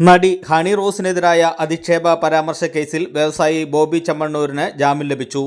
നടി ഹണി റോസിനെതിരായ അധിക്ഷേപ പരാമർശ കേസിൽ വ്യവസായി ബോബി ചമ്മണ്ണൂരിന് ജാമ്യം ലഭിച്ചു.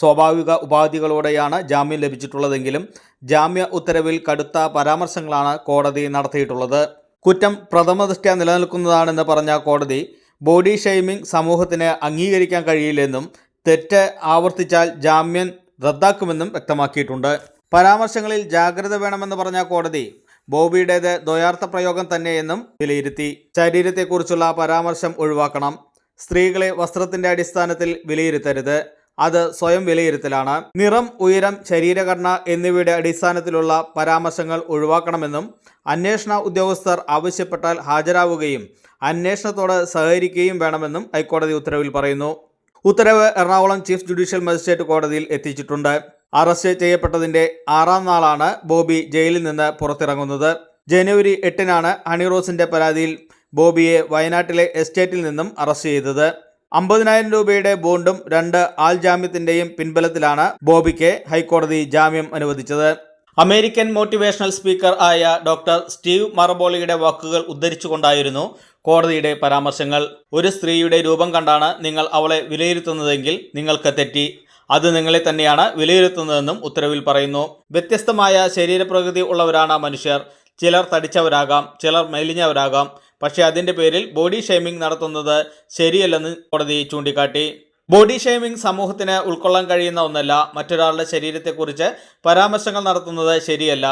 സ്വാഭാവിക ഉപാധികളോടെയാണ് ജാമ്യം ലഭിച്ചിട്ടുള്ളതെങ്കിലും ജാമ്യ ഉത്തരവിൽ കടുത്ത പരാമർശങ്ങളാണ് കോടതി നടത്തിയിട്ടുള്ളത്. കുറ്റം പ്രഥമ ദൃഷ്ട്യ നിലനിൽക്കുന്നതാണെന്ന് പറഞ്ഞ കോടതി ബോഡി ഷെയ്മിംഗ് സമൂഹത്തിന് അംഗീകരിക്കാൻ കഴിയില്ലെന്നും തെറ്റ് ആവർത്തിച്ചാൽ ജാമ്യം റദ്ദാക്കുമെന്നും വ്യക്തമാക്കിയിട്ടുണ്ട്. പരാമർശങ്ങളിൽ ജാഗ്രത വേണമെന്ന് പറഞ്ഞ കോടതി ബോബിയുടേത് ദ്വയാർത്ഥ പ്രയോഗം തന്നെയെന്നും വിലയിരുത്തി. ശരീരത്തെക്കുറിച്ചുള്ള പരാമർശം ഒഴിവാക്കണം. സ്ത്രീകളെ വസ്ത്രത്തിന്റെ അടിസ്ഥാനത്തിൽ വിലയിരുത്തരുത്. അത് സ്വയം വിലയിരുത്തലാണ്. നിറം ഉയരം ശരീരഘടന എന്നിവയുടെ അടിസ്ഥാനത്തിലുള്ള പരാമർശങ്ങൾ ഒഴിവാക്കണമെന്നും അന്വേഷണ ഉദ്യോഗസ്ഥർ ആവശ്യപ്പെട്ടാൽ ഹാജരാവുകയും അന്വേഷണത്തോട് സഹകരിക്കുകയും വേണമെന്നും ഹൈക്കോടതി ഉത്തരവിൽ പറയുന്നു. ഉത്തരവ് എറണാകുളം ചീഫ് ജുഡീഷ്യൽ മജിസ്ട്രേറ്റ് കോടതിയിൽ എത്തിച്ചിട്ടുണ്ട്. അറസ്റ്റ് ചെയ്യപ്പെട്ടതിന്റെ ആറാം നാളാണ് ബോബി ജയിലിൽ നിന്ന് പുറത്തിറങ്ങുന്നത്. ജനുവരി എട്ടിനാണ് ഹണിറോസിന്റെ പരാതിയിൽ ബോബിയെ വയനാട്ടിലെ എസ്റ്റേറ്റിൽ നിന്നും അറസ്റ്റ് ചെയ്തത്. അമ്പതിനായിരം രൂപയുടെ ബോണ്ടും രണ്ട് ആൾ ജാമ്യത്തിന്റെയും പിൻബലത്തിലാണ് ബോബിക്ക് ഹൈക്കോടതി ജാമ്യം അനുവദിച്ചത്. അമേരിക്കൻ മോട്ടിവേഷണൽ സ്പീക്കർ ആയ ഡോക്ടർ സ്റ്റീവ് മറബോളിയുടെ വാക്കുകൾ ഉദ്ധരിച്ചുകൊണ്ടായിരുന്നു കോടതിയുടെ പരാമർശങ്ങൾ. ഒരു സ്ത്രീയുടെ രൂപം കണ്ടാണ് നിങ്ങൾ അവളെ വിലയിരുത്തുന്നതെങ്കിൽ നിങ്ങൾക്ക് തെറ്റി. അത് നിങ്ങളെ തന്നെയാണ് വിലയിരുത്തുന്നതെന്നും ഉത്തരവിൽ പറയുന്നു. വ്യത്യസ്തമായ ശരീരപ്രകൃതി ഉള്ളവരാണ് മനുഷ്യർ. ചിലർ തടിച്ചവരാകാം ചിലർ മെലിഞ്ഞവരാകാം. പക്ഷേ അതിന്റെ പേരിൽ ബോഡി ഷെയ്മിംഗ് നടത്തുന്നത് ശരിയല്ലെന്ന് കോടതി ചൂണ്ടിക്കാട്ടി. ബോഡി ഷെയ്മിംഗ് സമൂഹത്തിന് ഉൾക്കൊള്ളാൻ കഴിയുന്ന ഒന്നല്ല മറ്റൊരാളുടെ ശരീരത്തെക്കുറിച്ച് പരാമർശങ്ങൾ നടത്തുന്നത് ശരിയല്ല.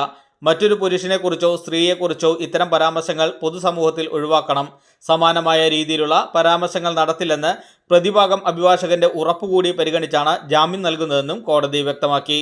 മറ്റൊരു പുരുഷനെക്കുറിച്ചോ സ്ത്രീയെക്കുറിച്ചോ ഇത്തരം പരാമർശങ്ങൾ പൊതുസമൂഹത്തിൽ ഒഴിവാക്കണം. സമാനമായ രീതിയിലുള്ള പരാമർശങ്ങൾ നടത്തില്ലെന്ന് പ്രതിഭാഗം അഭിഭാഷകന്റെ ഉറപ്പുകൂടി പരിഗണിച്ചാണ് ജാമ്യം നൽകുന്നതെന്നും കോടതി വ്യക്തമാക്കി.